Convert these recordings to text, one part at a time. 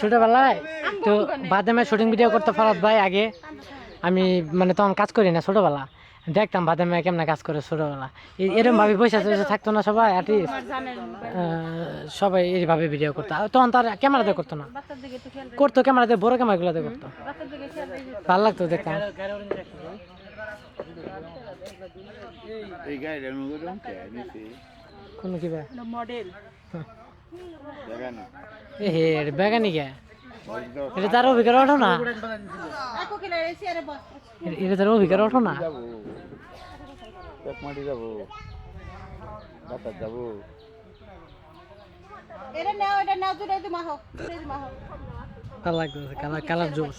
ছোট বেলায় তো বাদামে শুটিং ভিডিও করতে পারত ভাই আগে। আমি মানে তখন কাজ করি না ছোটবেলা। দেখতাম বাদামে কেমনে কাজ করে ছোটবেলা। এ- এরম ভাবে পয়সা টয়সা থাকতো না সবাই আর্টিস্ট সবাই এইভাবে ভিডিও করতো। তখন তার ক্যামেরা ক্যামেরাতে করতো না। করতো ক্যামেরাতে বড় ক্যামেরা ক্যামেরাগুলোতে করতো। ভালো লাগতো দেখতাম কোনো কি এ হে বেগানি কে? এটা তার অভিজ্ঞতা ওঠো না? এটা তার অভিজ্ঞতা ওঠো না? পেকমাটি যাব। বাতার যাব। এটা নাও এটা নাও আহো দুটাই তুমি আহো ভালো লাগতেছে কালার কালার জোস।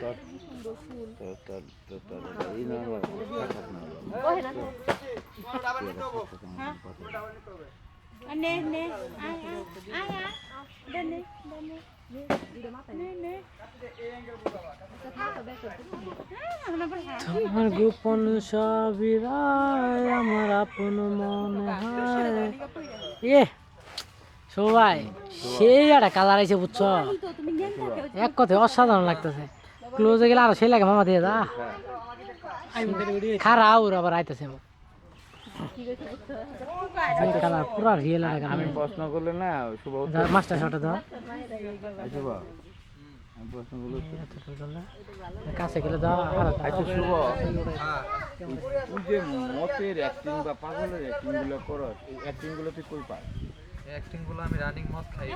তোর তোমার গোপন সবিরায় আমার আপন মনে হয় এ সবাই সেই একটা কালার আছে বুঝছ এক কথায় অসাধারণ লাগতেছে ক্লোজে গেলে আরও সেই লাগে মামা দিয়ে দা খারা ওর আবার আইতেছে কালার পুরা রিয়েল একটা আমি প্রশ্ন করলে না শুভ মাস্টার শটে দাও। শুভ। আমি প্রশ্ন করলে কাছে গেলে দাও আচ্ছা শুভ। তুই যে মতের অ্যাক্টিং বা পাগলের অ্যাক্টিংগুলো এই অ্যাক্টিং তুই কই পাস? অ্যাক্টিং আমি রানিং মত খাই।